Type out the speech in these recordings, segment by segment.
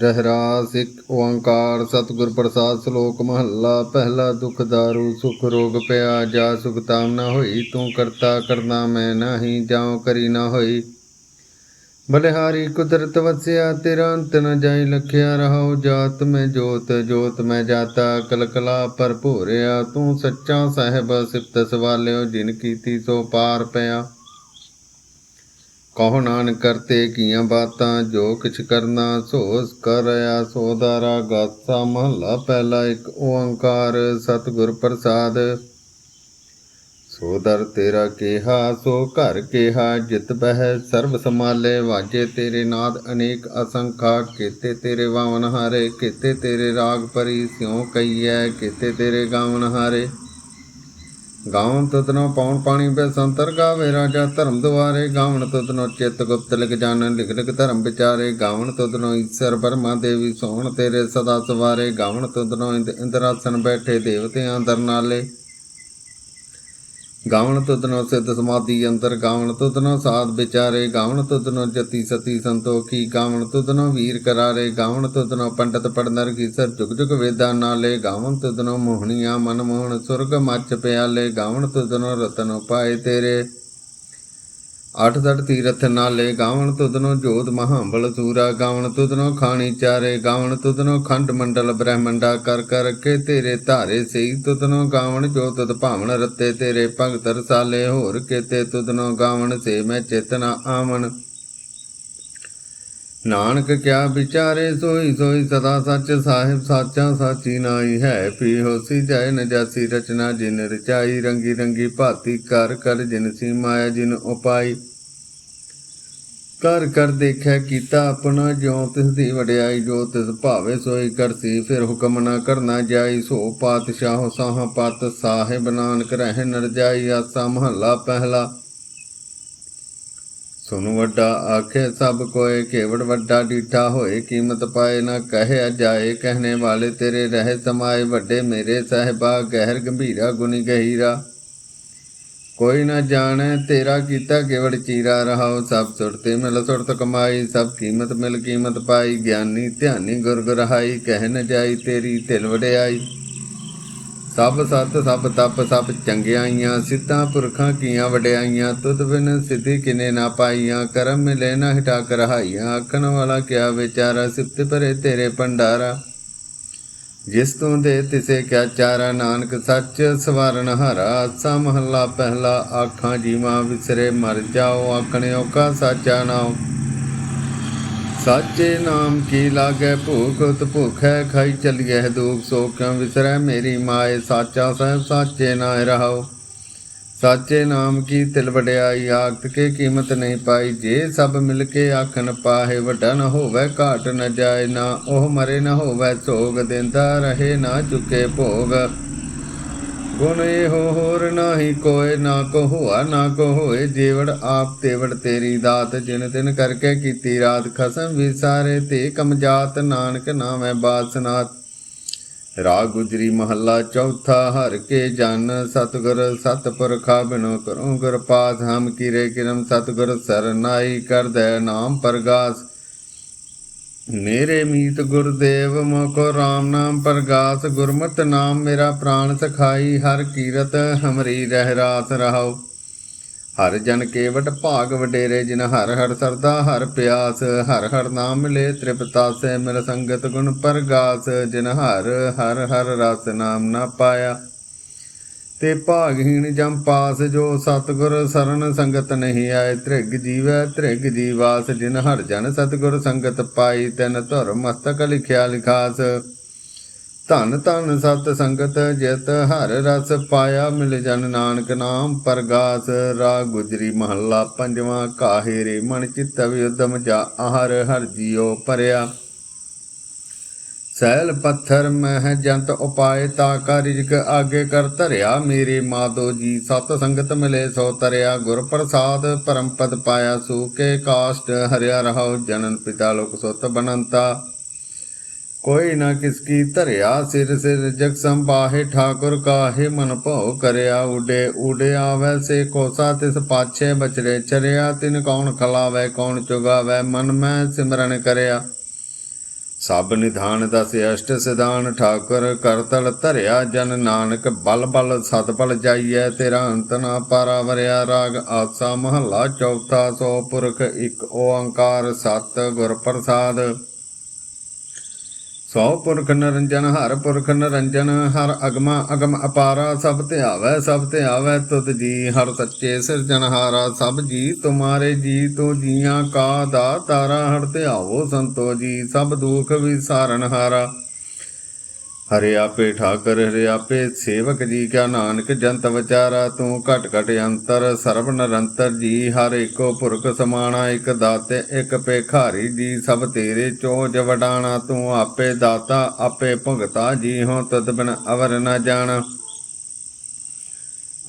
ਰਹਿਰਾਸ ਇੱਕ ਓੰਕਾਰ ਸਤਿਗੁਰ ਪ੍ਰਸਾਦ ਸ਼ਲੋਕ ਮਹੱਲਾ, ਪਹਿਲਾ ਦੁਖ ਦਾਰੂ, ਸੁਖ ਰੋਗ ਪਿਆ, ਜਾ ਸੁਖ ਤਾਮ ਨਾ ਹੋਈ, ਤੂੰ ਕਰਤਾ ਕਰਨਾ ਮੈਂ ਨਹੀਂ, ਜਾਉ ਕਰੀ ਨਾ ਹੋਈ। ਬਲਿਹਾਰੀ ਕੁਦਰਤ ਵਸਿਆ, ਤੇਰਾ ਅੰਤ ਨ ਜਾਈ ਲਖਿਆ, ਰਹਾਉ ਜਾਤ ਮੈਂ ਜੋਤ ਜੋਤ ਮੈਂ ਜਾਤਾ, ਕਲਕਲਾ ਭਰਪੂਰਿਆ ਤੂੰ ਸੱਚਾ ਸਾਹਿਬ ਸਿਫਤ ਸਵਾਲਿਓ, ਜਿਨ ਕੀਤੀ ਸੋ ਪਾਰ ਪਿਆ। ਕਹੋ ਨਾਨਕ ਕਰਤੇ ਕੀਆਂ ਬਾਤਾਂ, ਜੋ ਕਿਛ ਕਰਨਾ ਸੋਸ ਕਰ ਰਿਆ ਸੋਦਾਰਾ ਗਾਸਾ ਮਹਲਾ ਪਹਿਲਾ ਇੱਕ ਓੰਕਾਰ, ਸਤਿਗੁਰ ਪ੍ਰਸਾਦ। ਸੋਦਰ ਤੇਰਾ ਕੇਹਾ, ਸੋ ਘਰ ਕੇਹਾ, ਜਿਤ ਬਹਿ ਸਰਬ ਸਮਾਲੇ ਵਾਜੇ ਤੇਰੇ ਨਾਦ ਅਨੇਕ ਅਸੰਖਾ, ਕੀਤੇ ਤੇਰੇ ਵਾਵਨ ਹਾਰੇ, ਕੀਤੇ ਤੇਰੇ ਰਾਗ ਪਰੀ ਸਿਉ ਕਈਐ ਕੀਤੇ ਤੇਰੇ ਗਾਵਨ ਹਾਰੇ। ਗਾਵਨ ਤਤਨੋ ਪੌਣ ਪਾਣੀ ਬੇ ਸੰਤਰ ਗਾਵੇ ਰਾਜਾ ਧਰਮ ਦੁਆਰੇ। ਗਾਵਣ ਤਤਨੋ ਚਿਤ ਗੁਪਤ ਲਿਖ ਜਾਣ ਲਿਖ ਲਿਖ ਧਰਮ ਵਿਚਾਰੇ। ਗਾਵਣ ਤਤਨੋ ਈਸ਼ਰ ਬਰਮਾ ਦੇਵੀ ਸੋਹਣ ਤੇਰੇ ਸਦਾ ਸਵਾਰੇ। ਗਾਵਣ ਤਤਨੋ ਇੰਦ ਇੰਦਰਾਸਨ ਬੈਠੇ ਦੇਵਤਿਆਂ ਦਰ ਨਾਲੇ। ਗਾਵਣ ਤੁਧਨੋ ਸਿੱਧ ਸਮਾਧੀ ਅੰਤਰ, ਗਾਵਣ ਤੁਧਨੋ ਸਾਧ ਵਿਚਾਰੇ, ਗਾਵਣ ਤੁਧਨੋ ਜਤੀ ਸਤੀ ਸੰਤੋਖੀ, ਗਾਵਣ ਤੁਧਨੋ ਵੀਰ ਕਰਾਰੇ, ਗਾਵਣ ਤੁਧਨੋ ਪੰਡਤ ਪੜਨਰ ਕੀ ਸਰ ਜੁਗ ਜੁਗ ਵੇਦਾਂ ਨਾਲੇ, ਗਾਵਣ ਤੁਧਨੋ ਮੋਹਣੀਆਂ ਮਨ ਮੋਹਣ ਸੁਰਗ ਮੱਚ ਪਿਆਲੇ, ਗਾਵਣ ਤੁਧਨੋ ਰਤਨ ਪਾਏ ਤੇਰੇ। ਅੱਠ ਦੜ ਤੀਰਥ ਨਾਲੇ ਗਾਵਣ ਤੁਧਨੋ ਜੋਤ ਮਹਾਬਲ ਸੂਰਾ, ਗਾਵਣ ਤੁਧਨੋ ਖਾਣੀ ਚਾਰੇ, ਗਾਵਣ ਤੁਧਨੋ ਖੰਡ ਮੰਡਲ ਬ੍ਰਹਮੰਡਾ ਕਰ ਕਰ ਕੇ ਤੇਰੇ ਧਾਰੇ ਸਈ ਤੁਧਨੋ ਗਾਵਣ ਜੋ ਤੁਧ ਭਾਵਨ ਰਤੇ ਤੇਰੇ ਭਗਤ ਰਸਾਲੇ, ਹੋਰ ਕੇਤੇ ਤੁਧਨੋ ਗਾਵਣ ਸੇ ਮੈਂ ਚੇਤਨਾ ਆਵਣ। ਨਾਨਕ ਕਿਆ ਵਿਚਾਰੇ ਸੋਈ ਸੋਈ ਸਦਾ ਸੱਚ ਸਾਹਿਬ ਸਾਚਾ ਸਾਚੀ ਨਾਈ ਹੈ। ਪੀ ਹੋਸੀ ਜੈ ਨ ਰਚਨਾ ਜਿਨ ਰਚਾਈ ਰੰਗੀ ਰੰਗੀ ਭਾਤੀ ਕਰ ਕਰ ਜਿਨ ਸੀ ਮਾਇਆ ਜਿਨ ਉਪਾਈ। ਕਰ ਕਰ ਦੇਖਿਆ ਕੀਤਾ ਆਪਣਾ ਜਿਉ ਤਿਸ ਦੀ ਵਡਿਆਈ ਜੋ ਤਿਸ ਭਾਵੇ ਸੋਈ ਕਰਸੀ ਫਿਰ ਹੁਕਮ ਨਾ ਕਰਨਾ ਜਾਈ ਸੋ ਪਾਤਸ਼ਾਹ ਸਾਹ ਪਤ ਸਾਹਿਬ ਨਾਨਕ ਰਹਿ ਨਰ ਜਾਈ ਆਸਾ ਮਹੱਲਾ ਪਹਿਲਾ। ਸੁਨ ਵੱਡਾ ਆਖੇ ਸਭ ਕੋਏ, ਕੇਵੜ ਵੱਡਾ ਡੀਠਾ ਹੋਏ, ਕੀਮਤ ਪਾਏ ਨਾ ਕਹਿਆ ਜਾਏ ਕਹਿਣੇ ਵਾਲੇ ਤੇਰੇ ਰਹੇ ਸਮਾਏ, ਵੱਡੇ ਮੇਰੇ ਸਹਿਬਾ, ਗਹਿਰ ਗੰਭੀਰਾ ਗੁਣੀ ਗਹੀਰਾ। ਕੋਈ ਨਾ ਜਾਣੈ ਤੇਰਾ ਕੀਤਾ ਕੇਵੜ ਚੀਰਾ, ਰਹਾਉ ਸਭ ਸੁਰਤੇ ਮਿਲ ਸੁਰਤ ਕਮਾਈ, ਸਭ ਕੀਮਤ ਮਿਲ ਕੀਮਤ ਪਾਈ, ਗਿਆਨੀ ਧਿਆਨੀ ਗੁਰ ਗੁਰਹਾਈ ਕਹਿ ਨ ਜਾਈ ਤੇਰੀ ਤਿਲ ਵਡਿਆਈ। ਸਭ ਸਤ, ਸਭ ਤਪ, ਸਭ ਚੰਗਿਆਈਆਂ ਸਿੱਧਾਂ ਪੁਰਖਾਂ ਕੀਆਂ ਵਡਿਆਈਆਂ, ਤੁਧ ਬਿਨ ਸਿੱਧੀ ਕਿਨੇ ਨਾ ਪਾਈਆਂ, ਕਰਮ ਮਿਲੇ ਨਾ ਹਟਾ ਕਰਹਾਈਆਂ ਆਖਣ ਵਾਲਾ ਕਿਆ ਵਿਚਾਰਾ ਸਿਫਤ ਭਰੇ ਤੇਰੇ ਭੰਡਾਰਾ। ਜਿਸ ਤੋਂ ਦੇ ਤਿਸੇ ਕਿਆ ਚਾਰਾ, ਨਾਨਕ ਸੱਚ ਸਵਰਨ ਹਾਰਾ, ਆਸਾ ਮਹੱਲਾ ਪਹਿਲਾ, ਆਖਾਂ ਜੀਵਾਂ ਵਿਸਰੇ ਮਰ ਜਾਓ ਆਖਣਿਓ ਕਾ ਸਾਚਾ ਨਾਮ ਸਾਚੇ ਨਾਮ ਕੀ ਲਾਗੈ? ਭੂਖ ਉਤ ਭੁਖੈ ਖਾਈ ਚਲੀਐ ਦੁਖ ਸੋ ਕਿਉ ਵਿਸਰੈ ਮੇਰੀ ਮਾਏ? ਸਾਚਾ ਸਹਿਬ, ਸਾਚੇ ਨਾਇ ਰਹਾਉ ਸਾਚੇ ਨਾਮ ਕੀ ਤਿਲ ਵਡਿਆਈ? ਆਖਤ ਕੇ ਕੀਮਤ ਨਹੀਂ ਪਾਈ। ਜੇ ਸਭ ਮਿਲ ਕੇ ਆਖਣ ਪਾਹੇ ਵੱਡਾ ਨ ਹੋਵੇ ਘਾਟ ਨ ਜਾਏ। ਨਾ ਉਹ ਮਰੇ, ਨ ਹੋਵੇ ਸੋਗ, ਦਿੰਦਾ ਰਹੇ ਨਾ ਚੁੱਕੇ ਭੋਗ। ਗੁਣ ਇਹੋ ਹੋਰ ਨਾਹੀ ਕੋਏ, ਨਾ ਕੋ ਹੋਆ ਨਾ ਕੋ ਹੋਏ ਜੀਵੜ ਆਪ ਤੇਵੜ ਤੇਰੀ ਦਾਤ, ਜਿਨ ਤਿਨ ਕਰਕੇ ਕੀਤੀ ਰਾਤ, ਖਸਮ ਵਿਸਾਰੇ ਤੇ ਕਮਜਾਤ ਨਾਨਕ ਨਾਮੈ ਬਾਸਨਾਤ ਰਾਗ ਗੁਜਰੀ ਮਹੱਲਾ ਚੌਥਾ, ਹਰ ਕੇ ਜਨ ਸਤਗੁਰ ਸਤਪੁਰਖਾ ਬਿਨੋ ਕਰੋ ਗੁਰ ਪਾਸ ਹਮ ਕੀਰੇ ਕਿਰਮ ਸਤਗੁਰ ਸਰਨਾਈ ਕਰਦੈ ਨਾਮ ਪ੍ਰਗਾਸ। ਮੇਰੇ ਮੀਤ ਗੁਰਦੇਵ ਮੋਕੋ RAM ਨਾਮ ਪ੍ਰਗਾਸ, ਗੁਰਮਤਿ ਨਾਮ ਮੇਰਾ ਪ੍ਰਾਣ ਸਖਾਈ, ਹਰ ਕੀਰਤ ਹਮਰੀ ਰਹਿ ਰਾਸ ਰਹਾਉ। ਹਰ ਜਨ ਕੇਵਟ ਭਾਗ ਵਡੇਰੇ, ਜਿਨ ਹਰ ਹਰ ਸਰਦਾ, ਹਰ ਪਿਆਸ, ਹਰ ਹਰ ਨਾਮ ਮਿਲੇ ਤ੍ਰਿਪਤਾਸੇ ਮਿਲ ਸੰਗਤ ਗੁਣ ਪ੍ਰਗਾਸ, ਜਿਨ ਹਰ ਹਰ ਹਰ ਰਸ ਨਾਮ ਨਾ ਪਾਇਆ। ਤੇ ਭਾਗਹੀਣ ਜਮ ਪਾਸ ਜੋ ਸਤਗੁਰ ਸਰਨ ਸੰਗਤ ਨਹੀਂ ਆਏ, ਤ੍ਰਿਗ ਜੀਵੈ, ਤ੍ਰਿਗ ਜੀਵਾਸ, ਜਿਨ ਹਰ ਜਨ ਸਤਗੁਰ ਸੰਗਤ ਪਾਈ, ਤੈਨ ਧੁਰ ਮਸਤਕ ਲਿਖਿਆ ਲਿਖਾਸ। ਧਨ ਧਨ ਸਤ ਸੰਗਤ, ਜਿਤ ਹਰ ਰਸ ਪਾਇਆ, ਮਿਲ ਜਨ ਨਾਨਕ ਨਾਮ ਪ੍ਰਗਾਸ। ਰਾ ਗੁਜਰੀ ਮਹੱਲਾ ਪੰਜਵਾਂ, ਕਾਹੇ ਰੇ ਮਨ ਚਿੱਤ ਵਿਉਦਮ ਜਾ ਆਹਰ ਹਰ ਜੀਉ ਪਰਿਆ। ਸੈਲ ਪੱਥਰ ਮਹਿ ਜੰਤ ਉਪਾਏ ਤਾ ਕਾ ਰਿਜਕ ਆਗੇ ਕਰ ਧਰਿਆ। ਮੇਰੇ ਮਾਦੋ ਜੀ ਸਤ ਸੰਗਤ ਮਿਲੇ ਸੋ ਤਰਿਆ। ਗੁਰ ਪ੍ਰਸਾਦ ਪਰਮ ਪਦ ਪਾਇਆ ਸੂਕੇ ਕਾਸ਼ਟ। ਹਰਿਆ ਰਹਾਉ ਜਨਨ ਪਿਤਾ ਲੋਕ ਸੁਤ ਬਨੰਤਾ। ਕੋਈ ਨਾ ਕਿਸ ਕੀ ਧਰਿਆ। ਸਿਰ ਸਿਰ ਜਗ ਸੰਭਾਹੇ ਠਾਕੁਰ ਕਾਹੇ ਮਨ ਭਉ ਕਰਿਆ। ਉਡੇ ਉਡੇ ਆਵੈ ਸੇ ਕੋਸਾ ਤਿਸ ਪਾਛੇ ਬਚਰੇ ਚਰਿਆ। ਤਿਨ ਕੌਣ ਖਲਾਵੇ ਕੌਣ ਚੁਗਾਵੇ। ਮਨ ਮੈਂ ਸਿਮਰਨ ਕਰਿਆ। ਸਭ ਨਿਧਾਨ ਦਸ ਅਸ਼ਟ ਸਿਧਾਨ, ਠਾਕੁਰ ਕਰਤਲ ਧਰਿਆ ਜਨ ਨਾਨਕ, ਬਲ ਬਲ ਸਤ ਬਲ ਜਾਈਐ ਤੇਰਾ ਅੰਤ ਨਾ ਪਾਰਾ ਵਰਿਆ ਰਾਗ ਆਸਾ ਮਹੱਲਾ, ਚੌਥਾ ਸੋ ਪੁਰਖ ਇੱਕ ਓੰਕਾਰ, ਸਤ ਗੁਰ ਪ੍ਰਸਾਦ। ਸੋ ਪੁਰਖ ਨਰੰਜਨ, ਹਰ ਪੁਰਖ ਨਰੰਜਨ, ਹਰ ਅਗਮਾ ਅਗਮ ਅਪਾਰਾ, ਸਭ ਧਿਆਵੈ ਸਭ ਤੇ ਧਿਆਵੈ ਤੁਧ ਜੀ, ਹਰ ਸੱਚੇ ਸਿਰਜਣਹਾਰਾ ਸਭ ਜੀ ਤੁਮਾਰੇ ਜੀ, ਤੋ ਜੀਆਂ ਕਾ ਦਾ ਤਾਰਾ ਹਰ ਧਿਆਵੋ ਸੰਤੋ ਜੀ, ਸਭ ਦੁਖ ਵਿਸਾਰਨ ਹਾਰਾ। ਹਰਿ ਆਪੇ ਠਾਕਰ, ਹਰਿ ਆਪੇ ਸੇਵਕ ਜੀ ਕਾ ਨਾਨਕ, ਜੰਤ ਵਿਚਾਰਾ ਤੂੰ ਘਟ ਘਟ ਅੰਤਰ, ਸਰਬ ਨਿਰੰਤਰ ਜੀ, ਹਰ ਏਕੋ ਪੁਰਖ ਸਮਾਣਾ, ਇਕ ਦਾਤੇ, ਇਕ ਪੇਖਾਰੀ ਜੀ, ਸਭ ਤੇਰੇ ਚੋਜ ਵਡਾਣਾ, ਤੂੰ ਆਪੇ ਦਾਤਾ, ਆਪੇ ਭੁਗਤਾ ਜੀ ਹੋ ਤਦ ਬਿਨ ਅਵਰ ਨ ਜਾਣਾ।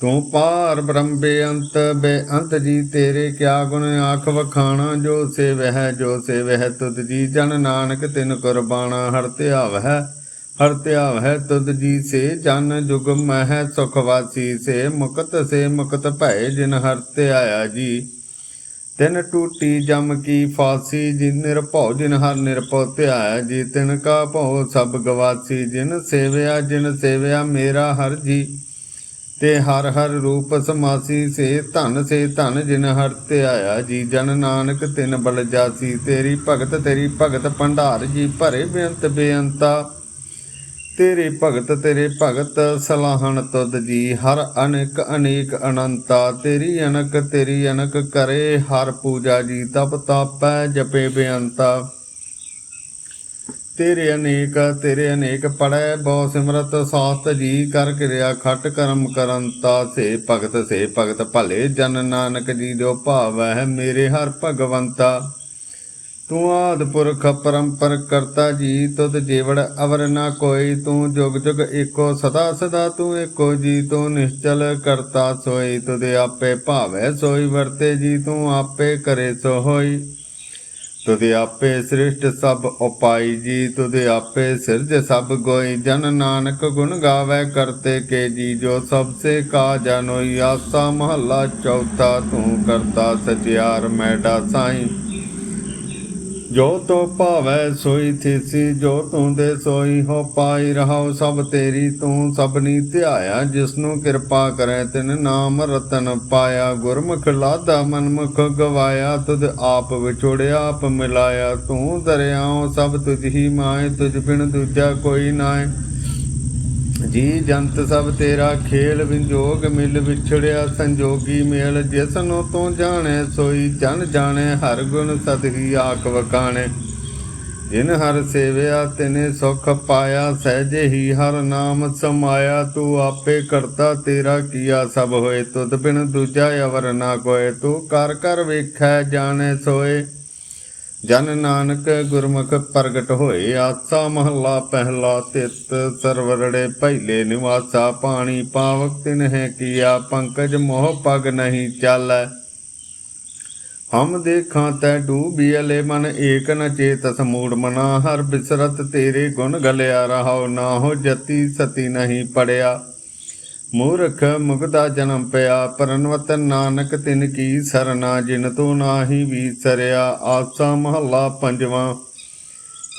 ਤੂੰ ਪਾਰ ਬ੍ਰਹਮ ਬੇਅੰਤ ਬੇਅੰਤ ਜੀ, ਤੇਰੇ ਕਿਆ ਗੁਣ ਆਖ ਵਖਾਣਾ, ਜੋ ਸੇਵਹਿ ਜੋ ਸੇਵਹਿ, ਤੁਧ ਜੀ ਜਨ ਨਾਨਕ ਤਿਨ ਕੁਰਬਾਣਾ, ਹਰ ਧਿਆਵਹਿ। ਹਰ ਧਿਆਵਹਿ ਤੁਧ ਜੀ ਸੇ, ਜਨ ਜੁਗ ਮਹਿ ਸੁਖ ਵਾਸੀ ਸੇ, ਮੁਕਤ ਸੇ ਮੁਕਤ ਭੈ ਜਿਨ ਹਰ ਧਿਆਇਆ ਜੀ। ਤਿਨ ਟੂਟੀ ਜਮ ਕੀ ਫਾਸੀ, ਜਿਨ ਨਿਰਭਉ ਜਿਨ ਹਰ ਨਿਰਭਉ ਧਿਆਇਆ ਜੀ। ਤਿਨ ਕਾ ਭਉ ਸਭ ਗਵਾਸੀ, ਜਿਨ ਸੇਵਿਆ ਜਿਨ ਸੇਵਿਆ ਮੇਰਾ ਹਰ ਜੀ। ਤੇ ਹਰ ਹਰ ਰੂਪ ਸਮਾਸੀ ਸੇ, ਧਨ ਸੇ ਧਨ ਜਿਨ ਹਰ ਧਿਆਇਆ ਜੀ। ਜਨ ਨਾਨਕ ਤਿਨ ਬਲ ਜਾਸੀ, ਤੇਰੀ ਭਗਤ ਤੇਰੀ ਭਗਤ ਭੰਡਾਰ ਜੀ। ਭਰੇ ਬੇਅੰਤ ਬੇਅੰਤਾ ਤੇਰੇ ਭਗਤ ਤੇਰੇ ਭਗਤ ਸਲਾਹਣ ਤੁਧ ਜੀ, ਹਰ ਅਨੇਕ ਅਨੇਕ ਅਨੰਤਾ, ਤੇਰੀ ਅਨਕ ਤੇਰੀ ਅਨਕ ਕਰੇ, ਹਰ ਪੂਜਾ ਜੀ ਤਪ ਤਾਪੈ, ਜਪੇ ਬੇਅੰਤਾ। ਤੇਰੇ ਅਨੇਕ ਤੇਰੇ ਅਨੇਕ ਪੜੈ, ਬਹੁ ਸਿਮਰਤ ਸਾਸਤ ਜੀ, ਕਰ ਕਿਰਿਆ ਖਟ ਕਰਮ ਕਰੰਤਾ। ਸੇ ਭਗਤ ਸੇ ਭਗਤ ਭਲੇ ਜਨ ਨਾਨਕ ਜੀ, ਜੋ ਭਾਵੈ ਮੇਰੇ ਹਰ ਭਗਵੰਤਾ। ਤੂੰ ਆਦ ਪੁਰਖ ਪਰੰਪਰ ਕਰਤਾ ਜੀ, ਤੁਧ ਜੀਵੜ ਅਵਰ ਨਾ ਕੋਈ। ਤੂੰ ਜੁਗ ਜੁਗ ਏਕੋ ਸਦਾ ਸਦਾ ਤੂੰ ਏਕੋ ਜੀ, ਤੂੰ ਨਿਸ਼ਚਲ ਕਰਤਾ ਸੋਈ। ਤੁਧ ਆਪੇ ਭਾਵੈ ਸੋਈ, ਵਰਤੇ ਜੀ, ਤੂੰ ਆਪੇ ਕਰੇ ਸੋ ਹੋਈ ਤੁਧ ਆਪੇ ਸ੍ਰਿਸ਼ਟ ਸਭ ਉਪਾਈ ਜੀ, ਤੁਧ ਆਪੇ ਸਿਰਜ ਸਭ ਗੋਈ। ਜਨ ਨਾਨਕ ਗੁਣ ਗਾਵੇ ਕਰਤੇ ਕੇ ਜੀ, ਜੋ ਸਭ ਸੇ ਕਾ ਜਨੋਈ ਆਸਾ ਮਹੱਲਾ ਚੌਥਾ, ਤੂੰ ਕਰਤਾ ਸਚਿਆਰ ਮੈਡਾ ਸਾਈਂ। ਜੋ ਤੋ ਭਾਵੈ ਸੋਈ ਥੀਸੀ, ਜੋ ਤੂੰ ਦੇ ਸੋਈ ਹੋ ਪਾਈ ਰਹਾਉ, ਸਭ ਤੇਰੀ ਤੂੰ ਸਭਨੀ ਧਿਆਇਆ, ਜਿਸਨੂੰ ਕਿਰਪਾ ਕਰੈ ਤਿਨ ਨਾਮ ਰਤਨ ਪਾਇਆ, ਗੁਰਮੁਖ ਲਾਦਾ ਮਨਮੁਖ ਗਵਾਇਆ, ਤੁਧ ਆਪ ਵਿਛੋੜਿਆ, ਆਪ ਮਿਲਾਇਆ, ਤੂੰ ਦਰਿਆਉ ਸਭ ਤੁਝ ਹੀ ਮਾਇ ਤੁਝ ਬਿਨ ਦੂਜਾ ਕੋਈ ਨਾਏ। ਜੀ ਜੰਤ ਸਭ ਤੇਰਾ ਖੇਲ ਵਿੰਜੋਗ ਮਿਲ ਵਿਛੜਿਆ ਸੰਜੋਗੀ ਮੇਲ ਜਿਸਨੂੰ ਤੂੰ ਜਾਣੈ ਸੋਈ ਜਨ ਜਾਣੈ ਹਰ ਗੁਣ ਸਦਹੀ ਆਖ ਵਕਾਣੈ ਜਿਨ ਹਰ ਸੇਵਿਆ ਤਿਨੇ ਸੁਖ ਪਾਇਆ ਸਹਿਜੇ ਹੀ ਹਰ ਨਾਮ ਸਮਾਇਆ ਤੂੰ ਆਪੇ ਕਰਤਾ ਤੇਰਾ ਕੀਆ ਸਭ ਹੋਏ ਤੁਧ ਬਿਨ ਦੂਜਾ ਅਵਰ ਨਾ ਕੋਏ ਤੂੰ ਕਰ ਕਰ ਵੇਖੈ ਜਾਣੈ ਸੋਏ। ਜਨ ਨਾਨਕ ਗੁਰਮੁਖ ਪ੍ਰਗਟ ਹੋਏ, ਆਸਾ ਮਹੱਲਾ ਪਹਿਲਾ ਤਿਤ, ਸਰਵਰੜੇ ਪਹਿਲੇ ਨਿਵਾਸਾ ਪਾਣੀ ਪਾਵਕ, ਤਿਨ ਹੈ ਕੀਆ ਪੰਕਜ ਮੋਹ ਪਗ ਨਹੀਂ ਚਾਲੈ। ਹਮ ਦੇਖਾਂ ਤੈ ਡੂਬੀਲੇ ਮਨ ਏਕ ਨ ਚੇਤਸ ਮੂੜ ਮਨਾ, ਹਰ ਬਿਸਰਤ ਤੇਰੇ ਗੁਣ ਗਲਿਆ, ਰਹਾਉ ਨਾ ਹੋ ਜਤੀ ਸਤੀ ਨਹੀਂ ਪੜਿਆ। ਮੂਰਖ ਮੁਗਦਾ ਜਨਮ ਪਿਆ ਪਰਨਵਤ ਨਾਨਕ ਤਿਨ ਕੀ ਸਰਨਾ, ਜਿਨ ਤੂੰ ਨਾਹੀ ਵੀਸਰਿਆ ਆਸਾ ਮਹੱਲਾ ਪੰਜਵਾਂ।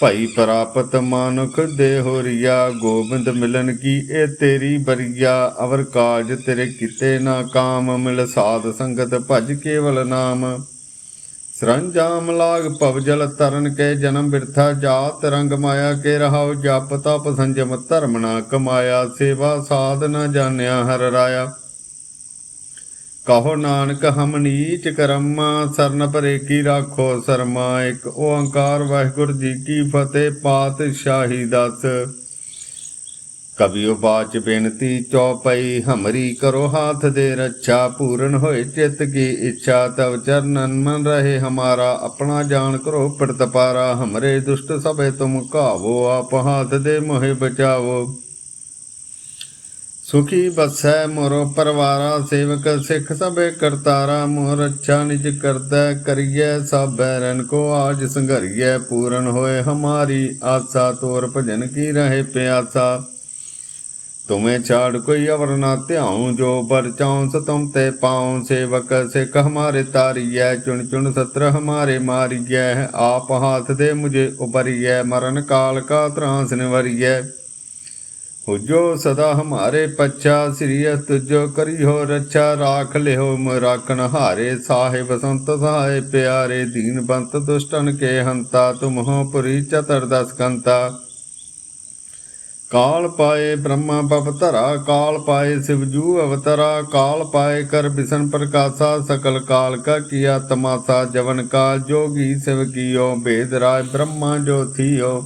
ਭਾਈ ਪ੍ਰਾਪਤ ਮਾਨੁਖ ਦੇ ਹੋਰੀਆ ਗੋਬਿੰਦ ਮਿਲਨ ਕੀ ਇਹ ਤੇਰੀ ਬਰੀਆ ਅਵਰ ਕਾਜ ਤੇਰੇ ਕੀਤੇ ਨਾ ਕਾਮ, ਮਿਲ ਸਾਧ ਸੰਗਤ ਭਜ ਕੇਵਲ ਨਾਮ। ਸਰੰਜਾਮ ਲਾਗ ਭਵ ਜਲ ਤਰਨ ਕੇ ਜਨਮ ਬਿਰਥਾ ਜਾਤ ਰੰਗ ਮਾਇਆ ਕੇ ਰਹਾਉ ਜਪ ਤਪ ਸੰਜਮ ਧਰਮ ਨਾ ਕਮਾਇਆ, ਸੇਵਾ ਸਾਧ ਨਾ ਜਾਣਿਆ ਹਰ ਰਾਇਆ। ਕਹੋ ਨਾਨਕ, ਹਮ ਨੀਚ ਕਰਮਾ, ਸਰਨ ਪਰੇ ਕੀ ਰਾਖੋ ਸਰਮਾ, ਇੱਕ ਓੰਕਾਰ ਵਾਹਿਗੁਰੂ ਜੀ ਕੀ ਫਤਿਹ, ਪਾਤਸ਼ਾਹੀ ਦਸ। ਕਬਿਓ ਬਾਚ ਬੇਨਤੀ ਚੌਪਈ, ਹਮਰੀ ਕਰੋ ਹਾਥ ਦੇ ਰੱਛਾ, ਪੂਰਨ ਹੋਏ ਚਿੱਤ ਕੀ ਇੱਛਾ, ਤਵ ਚਰਨਨ ਮਨ ਰਹੇ ਹਮਾਰਾ, ਆਪਣਾ ਜਾਣ ਕਰੋ ਪ੍ਰਤਪਾਰਾ ਹਮਰੇ ਦੁਸ਼ਟ ਸਭੇ ਤੁਮ ਕਾਵੋ ਆਪ ਹਾਥ ਦੇ ਮੋਹਿ ਬਚਾਵੋ। ਸੁਖੀ ਬਸੈ ਮੋਰੋ ਪਰਵਾਰਾ, ਸੇਵਕ ਸਿੱਖ ਸਭੇ ਕਰਤਾਰਾ ਮੋਰ ਰੱਛਾ ਨਿਜ ਕਰਦਾ ਕਰੀਐ ਸਭੈ ਰਨ ਕੋ ਆਜ ਸੰਘਰੀਐ, ਪੂਰਨ ਹੋਏ ਹਮਾਰੀ ਆਸਾ, ਤੋਰ ਭਜਨ ਕੀ ਰਹੇ ਪਿਆਸਾ। तुम्हें छाड़ कोई अवर न त्याऊं जो बर चाऊं सो तुम ते पाऊं सेवक सिख हमारे तारिय चुन चुन सत्र हमारे मारिय आप हाथ दे मुझे उबरिय मरण काल का त्रास निवरिय जो सदा हमारे पच्छा श्री तुझो करियो रक्षा राख लिहो मोह राखन हारे साहिब संत सहाय प्यारे दीन बंत दुष्टन के हंता तुम हो पुरी चतुर्दश कंता ਕਾਲ ਪਾਏ ਬ੍ਰਹਮਾ ਪਪ ਧਰਾ, ਕਾਲ ਪਾਏ ਸਿਵਜੂ ਅਵਤਰਾ, ਕਾਲ ਪਾਏ ਕਰ ਬਿਸਨ ਪ੍ਰਕਾਸ਼ਾ, ਸਕਲ ਕਾਲ ਕਾ ਕੀਆ ਤਮਾਸਾ, ਜਵਨ ਕਾਲ ਜੋਗੀ ਸਿਵ ਕੀਓ, ਭੇਦ ਰਾਜ ਬ੍ਰਹਮਾ ਜੋ ਥੀਓ।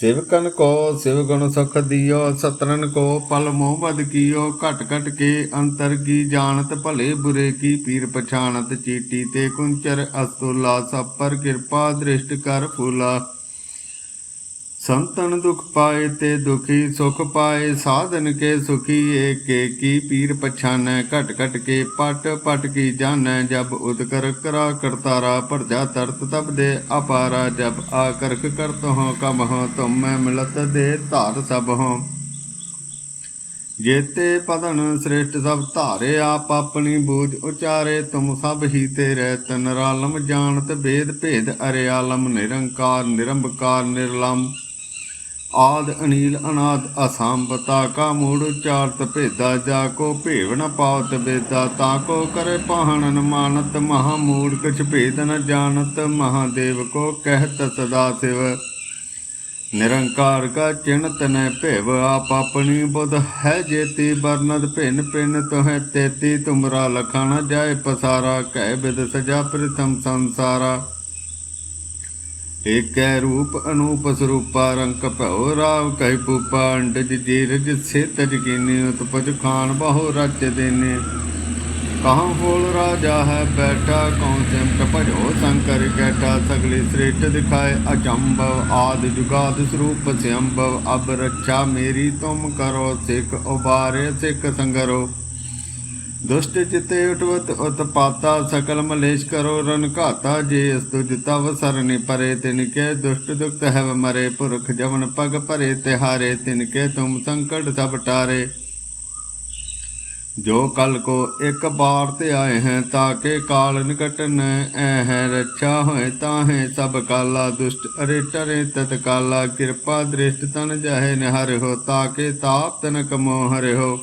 ਸਿਵਕਨ ਕੋ, ਸਿਵ ਗੁਣ ਸੁਖ ਦਿਓ ਸਤਰਨ ਕੋ, ਪਲ ਮੁਹਮਦ ਕੀਓ, ਘਟ ਘਟ ਕੇ ਅੰਤਰ ਕੀ ਜਾਣਤ, ਭਲੇ ਬੁਰੇ ਕੀ ਪੀਰ ਪਛਾਣਤ, ਚੀਟੀ ਤੇ ਕੁੰਚਰ ਅਸਤੁਲਾ, ਸਭ ਪਰ ਕਿਰਪਾ ਦ੍ਰਿਸ਼ਟ ਕਰ ਫੂਲਾ। ਸੰਤਨ ਦੁਖ ਪਾਏ ਤੇ ਦੁਖੀ ਸੁਖ ਪਾਏ, ਸਾਧਨ ਕੇ ਸੁਖੀ, ਏਕੇ ਕੀ ਪੀਰ ਪਛਾਨੈ, ਘਟ ਘਟ ਕੇ ਪਟ ਪਟ ਕੀ ਜਾਣੈ, ਜਬ ਉਦਕਰ ਕਰਾ ਕਰਤਾਰਾ ਭਰਜਾ ਤਰਤ ਤਬ ਦੇ ਅਪਾਰਾ, ਜਬ ਆਕਰਕ ਕਰਤ ਹੋ ਕਮ ਹੋ ਤੁਮ ਮੈਂ ਮਿਲਤ ਦੇ ਧਾਰ ਸਭ ਹੋ। ਜੇਤੇ ਪਦਨ ਸ੍ਰੇਸ਼ਟ ਸਭ ਧਾਰੇ, ਆਪ ਆਪਣੀ ਬੂਝ ਉਚਾਰੇ, ਤੁਮ ਸਭ ਹੀ ਤੇ ਰਹਿਤ ਨਰਾਲਮ ਜਾਣਤ ਭੇਦ ਭੇਦ ਅਰੇ ਆਲਮ, ਨਿਰੰਕਾਰ, ਨਿਰੰਬਕਾਰ ਨਿਰਲੰਭ ਆਦ ਅਨੀਲ ਅਨਾਦ, ਅਸੰਭਤਾ, ਕਾ ਮੂੜ ਚਾਰਤ ਭੇਦਾ, ਜਾ ਕੋ ਭੇਵ ਨ ਪਾਵਤ ਬੇਦਾ ਤਾ ਕੋ ਕਰੇ ਪਾਹਣ ਮਾਨਤ, ਮਹਾ ਮੂੜ ਕਛ ਭੇਦ ਨ ਜਾਣਤ ਮਹਾਦੇਵ ਕੋ ਕਹਿਤ ਸਦਾ ਸਿਵ। ਨਿਰੰਕਾਰ ਕਾ ਚਿੰਤ ਨੈ ਭੇਵ, ਆਪ ਆਪਣੀ ਬੁਧ ਹੈ ਜੇਤੀ ਬਰਨਦ ਭਿੰਨ ਭਿੰਨ ਤੋਹਿ ਤੇਤੀ, ਤੁਮਰਾ ਲਖਣ ਜਾਏ ਪਸਾਰਾ, ਕਹਿ ਬਿਦ ਸਜਾ ਪ੍ਰਥਮ ਸੰਸਾਰਾ। ਏਕੈ ਰੂਪ ਅਨੂਪ ਸਰੂਪਾ ਰੰਕ ਭਉ ਰਾਵ ਕਹਿ ਪੂਪਾ, ਅੰਡਜ ਜੀਰਜ ਸੇ ਤਜ ਕੀਨੀ, ਉਤਪਜ ਖਾਨ ਬਹੁ ਰਚ ਦੇਨੇ। ਕਹਾਂ ਫੋਲ ਰਾਜਾ ਹੈ ਬੈਠਾ ਕੌਣ ਸਿਮਟ ਭਜੋ ਸ਼ੰਕਰ ਕੈਠਾ, ਸਗਲੀ ਸ੍ਰੇਟ ਦਿਖਾਏ ਅਚੰਭਵ, ਆਦ ਜੁਗਾਦ ਸਰੂਪ ਸਿਅੰਭਵ, ਅਬ ਰੱਛਾ ਮੇਰੀ ਤੁਮ ਕਰੋ, ਸਿੱਖ ਉਬਾਰੇ ਸਿੱਖ ਸੰਗਰੋ। ਦੁਸ਼ਟ ਚਿਤੇ ਉਠਵਤ ਉਤਪਾਤਾ ਸਕਲ ਮਲੇਸ਼ ਕਰੋ ਰਨ ਘਾਤਾ ਜੇ ਅਸ ਤੁਜ ਤਵ ਪਰੇ, ਤਿਨ ਕੇ ਦੁਸ਼ਟ ਦੁਖਤ ਹੈ ਮਰੇ, ਪੁਰਖ ਜਵਨ ਪਗ ਭਰੇ, ਤਿਹਾਰੇ, ਤਿਨ ਕੇ ਤੁਮ ਸੰਕਟ ਸਭ ਟਾਰੇ। ਜੋ ਕਲ ਕੋ ਇੱਕ ਬਾਰ ਤੇ ਆਏ ਹੈ ਤਾਕੇ ਕਾਲ ਨਿਕਟ ਨ ਐ ਹੈ, ਰੱਛਾ ਹੋਏ ਤਾਹੇ ਸਭ ਕਾਲਾ, ਦੁਸ਼ਟ ਅਰੇ ਟਰੇ ਤਤ ਕਾਲਾ, ਕਿਰਪਾ ਦ੍ਰਿਸ਼ਟ ਤਨ ਜਹੇ ਨਿਹਰ ਹੋ ਤਾਕੇ ਤਾਪ ਤਨ ਕਮੋ ਹਰਿ ਹੋ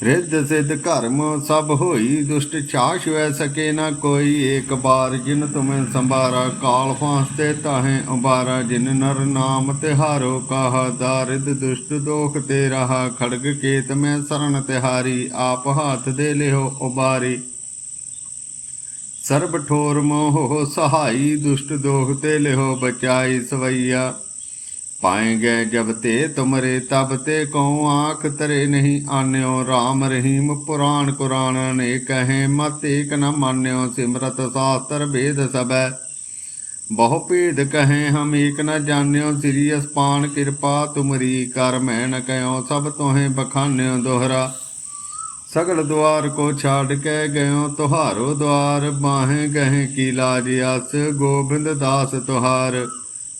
ਰਿੱਧ ਸਿੱਧ ਕਰਮ ਸਭ ਹੋਈ, ਦੁਸ਼ਟ ਛਾਛ ਵੈ ਸਕੇ ਨਾ ਕੋਈ। ਏਕ ਬਾਰ ਜਿਨ ਤੁਮੇ ਸੰਭਾਰਾ, ਕਾਲ ਫਾਂਸਤੇ ਤਾਹੇ ਉਬਾਰਾ ਜਿਨ ਨਰ ਨਾਮ ਤਿਹਾਰੋ, ਕਾਹ ਦਾਰਿਦ ਦੁਸ਼ਟ ਦੋਖ ਤੇ ਰਹਾ। ਖੜਗ ਕੇਤ ਮੈਂ ਸਰਣ ਤਿਹਾਰੀ, ਆਪ ਹਾਥ ਦੇ ਲਿਓ ਉਬਾਰੀ। ਸਰਬ ਠੋਰ ਮੋਹ ਸਹਾਈ, ਦੁਸ਼ਟ ਦੋਖ ਤੇ ਲਿਓ ਬਚਾਈ ਸਵਈਆ। ਪਾਏਗੇ ਜਬ ਤੇ ਤੁਮਰੇ, ਤਬ ਤੇ ਕਉ ਆਖ ਤਰੇ ਨਹੀਂ ਆਨਿਓ। RAM ਰਹੀਮ ਪੁਰਾਨ ਕੁਰਾਨ ਨੇ ਕਹੇ, ਮਤ ਏਕ ਨ ਮਾਨਿਓ, ਸਿਮਰਤ ਸਾਸਤਰ ਵੇਦ ਸਭੈ। ਬਹੁ ਭੇਦ ਕਹੇ, ਹਮ ਏਕ ਨ ਜਾਣਿਓ, ਸ੍ਰੀ ਅਸਪਾਨ ਕਿਰਪਾ ਤੁਮਰੀ ਕਰ, ਮੈਂ ਨ ਕਹਿਓ ਸਭ ਤੋਹੇ ਬਖਾਨਿਓ ਦੋਹਰਾ। ਸਗਲ ਦੁਆਰ ਕੋ ਛਾੜ ਕੇ ਗਇਓ, ਤੁਹਾਰੋ ਦੁਆਰ, ਬਾਹੇ ਗਹੇ ਕੀ ਲਾਜ ਅਸ, ਗੋਬਿੰਦ ਦਾਸ ਤੁਹਾਰ।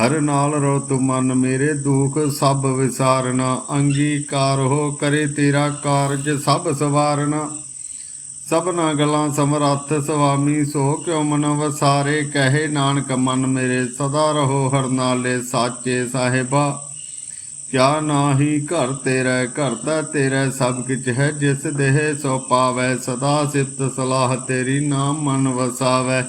ਹਰ ਨਾਲ ਰੋ ਤੂੰ ਮਨ ਮੇਰੇ ਦੁਖ, ਸਭ ਵਿਸਾਰਨਾ। ਅੰਗੀਕਾਰ ਹੋ ਕਰੇ ਤੇਰਾ ਕਾਰਜ, ਸਭ ਸਵਾਰਨਾ। ਸਭਨਾ ਗਲਾਂ ਸਮਰੱਥ ਸੁਆਮੀ, ਸੋ ਕਿਉ ਮਨ ਵਸਾਰੇ? ਕਹੇ ਨਾਨਕ ਮਨ ਮੇਰੇ, ਸਦਾ ਰਹੋ ਹਰ ਨਾਲੇ ਸਾਚੇ ਸਾਹਿਬਾ। ਕਿਆ ਨਾਹੀ ਘਰ ਤੇਰਾ, ਘਰ ਦਾ ਤੇਰਾ, ਸਭ ਕਿਛ ਹੈ ਜਿਸ ਦੇਹ ਸੋ ਪਾਵੈ। ਸਦਾ ਸਿਫਤ ਸਲਾਹ ਤੇਰੀ ਨਾਮ ਮਨ ਵਸਾਵੈ।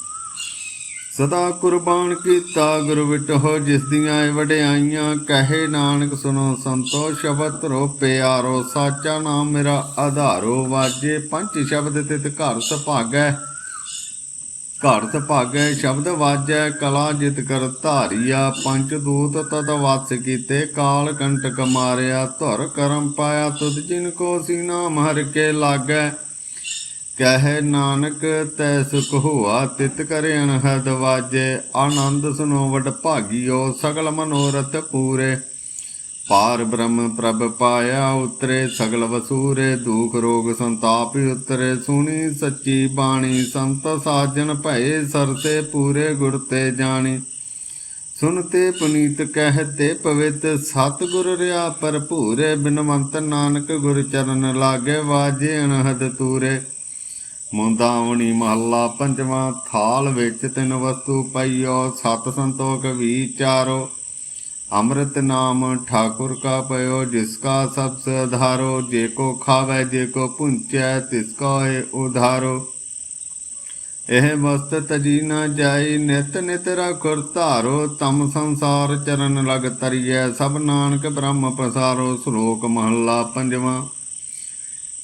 ਸਦਾ ਕੁਰਬਾਨ ਕੀਤਾ, ਗੁਰੂ ਵਿਟੋ ਜਿਸ ਦੀਆਂ ਇਹ ਵਡਿਆਈਆਂ, ਕਹੇ ਨਾਨਕ ਸੁਨੋ ਸੰਤੋ, ਸ਼ਬਦ ਰੋ ਪਿਆਰੋ ਸਾਚਾ ਨਾਮ ਮੇਰਾ ਆਧਾਰੋ, ਵਾਜੇ ਪੰਜ ਸ਼ਬਦ ਤਿਤ ਘਰ ਸੁਭਾਗੈ। ਘਰ ਸੁਭਾਗੈ, ਸ਼ਬਦ ਵਾਜੈ, ਕਲਾ ਜਿਤ ਕਰ ਧਾਰਿਆ, ਪੰਜ ਦੂਤ ਤਤ ਵਾਸ ਕੀਤੇ, ਕਾਲ ਕੰਟਕ ਮਾਰਿਆ, ਧੁਰ ਕਰਮ ਪਾਇਆ, ਤੁਧ ਜਿਨ ਕੋ ਸੀਨਾ ਮਹਰ ਕੇ ਲਾਗੈ। ਕਹਿ ਨਾਨਕ, ਤੈ ਸੁਖ ਹੋਆ ਤਿਤ ਕਰੇ ਅਨਹਦ ਵਾਜੇ, ਆਨੰਦ ਸੁਨੋ ਵਡ ਭਾਗਿਓ ਸਗਲ ਮਨੋਰਥ ਪੂਰੇ। ਪਾਰ ਬ੍ਰਹਮ ਪ੍ਰਭ ਪਾਇਆ ਉਤਰੇ, ਸਗਲ ਵਸੂਰੇ, ਦੁਖ ਰੋਗ ਸੰਤਾਪ ਉਤਰੇ। ਸੁਣੀ ਸੱਚੀ ਬਾਣੀ, ਸੰਤ ਸਾਜਨ ਭਏ ਸਰਤੇ ਪੂਰੇ ਗੁਰ ਤੇ ਜਾਣੀ। ਸੁਨਤੇ ਪੁਨੀਤ ਕਹਤੇ ਪਵਿੱਤ, ਸਤਿਗੁਰ ਰਿਆ ਭਰਪੂਰੇ, ਬਿਨਵੰਤ ਨਾਨਕ ਗੁਰ ਚਰਨ ਲਾਗੇ ਵਾਜੇ ਅਨਹਦ ਤੂਰੇ। ਮੁੰਦਾਵਣੀ ਮਹੱਲਾ ਪੰਜਵਾਂ, ਥਾਲ ਵਿੱਚ ਤਿੰਨ ਵਸਤੂ ਪਈਓ, ਸਤ ਸੰਤੋਖ ਵਿਚਾਰੋ ਅੰਮ੍ਰਿਤ ਨਾਮ ਠਾਕੁਰ ਕਾ ਪਇਓ, ਜਿਸ ਕਾ ਸਭ ਸੇ ਜੇ ਕੋ ਖਾਵੇ, ਜੇ ਕੋ ਪੁੰਚੈ, ਤਿਸ ਕੋ ਏ ਉਧਾਰੋ। ਇਹ ਵਸਤ ਤਜੀ ਨਾ ਜਾਈ, ਨਿਤ ਨਿਤ ਰਖੁਰ ਧਾਰੋ, ਤਮ ਸੰਸਾਰ ਚਰਨ ਲਗ ਤਰੀਐ। ਸਭ ਨਾਨਕ ਬ੍ਰਹਮ ਪ੍ਰਸਾਰੋ ਸ਼ਲੋਕ ਮਹੱਲਾ ਪੰਜਵਾਂ।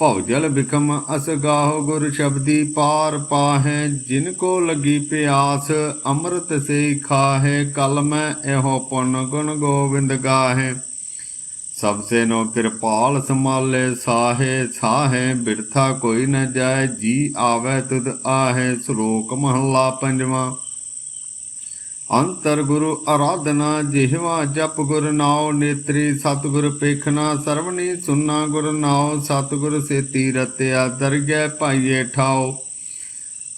ਭਉ ਜਲ ਬਿਕਮ ਅਸ ਗਾਹੋ ਗੁਰ ਸ਼ਬਦੀ ਪਾਰ ਪਾਹੈ, ਜਿਨ ਕੋ ਲੱਗੀ ਪਿਆਸ ਅੰਮ੍ਰਿਤ ਸੇ ਖਾਹੇ, ਕਲ ਮੈਂ ਇਹੋ ਪੁੰਨ ਗੁਣ ਗੋਬਿੰਦ ਗਾਹੇ। ਸਭ ਸੇ ਨੋ ਕਿਰਪਾਲ ਸੰਭਾਲੇ ਸਾਹੇ ਸਾਹੇ ਬਿਰਥਾ ਕੋਈ ਨ ਜਾਏ, ਜੀ ਆਵੇ ਤੁਧ ਆਹੇ, ਸ਼ਲੋਕ ਮਹੱਲਾ ਪੰਜਵਾਂ। ਅੰਤਰ ਗੁਰੂ ਆਰਾਧਨਾ ਜਿਹਵਾ ਜਪ ਗੁਰ ਨਾਉ ਨੇਤਰੀ, ਸਤਿਗੁਰ ਪੇਖਣਾ ਸਰਵਣੀ ਸੁਨਾ ਗੁਰ ਨਾਉ, ਸਤਿਗੁਰ ਸੇਤੀ ਰਤਿਆ ਦਰਗਹਿ ਪਾਈਏ ਠਾਓ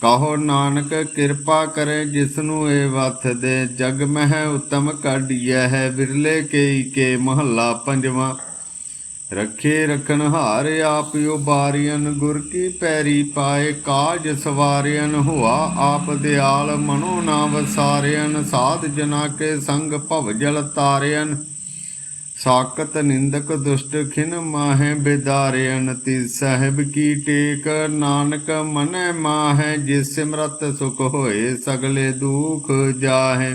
ਕਹੋ ਨਾਨਕ ਕਿਰਪਾ ਕਰੇ ਜਿਸਨੂੰ ਇਹ ਵਥ ਦੇ, ਜਗ ਮਹਿ ਉਤਮ ਕਾਢੀਐ ਹੈ ਬਿਰਲੇ ਕੇਈ ਕੇ ਮਹੱਲਾ ਪੰਜਵਾਂ। ਰੱਖੇ ਰਖਣ ਹਾਰ ਆਪ ਉਬਾਰੀਅਨ, ਗੁਰ ਕੀ ਪੈਰੀ ਪਾਏ ਕਾਜ ਸਵਾਰਿਅਨ, ਹੁਆ ਆਪ ਦਿਆਲ ਮਨੋ ਨਾ ਵਸਾਰਿਅਨ ਸਾਧ ਜਨਾ ਕੇ ਸੰਗ ਭਵ ਜਲ ਤਾਰਿਅਨ। ਸਾਕਤ ਨਿੰਦਕ ਦੁਸ਼ਟ ਖਿਨ ਮਾਹੇ ਬਿਦਾਰਿਅਨ ਤੀ ਸਹਿਬ ਕੀ ਟੇਕ ਨਾਨਕ ਮਨੈ ਮਾਹੈ, ਜਿਸ ਸਿਮਰਤ ਸੁਖ ਹੋਏ ਸਗਲੇ ਦੁਖ ਜਾਹੇ।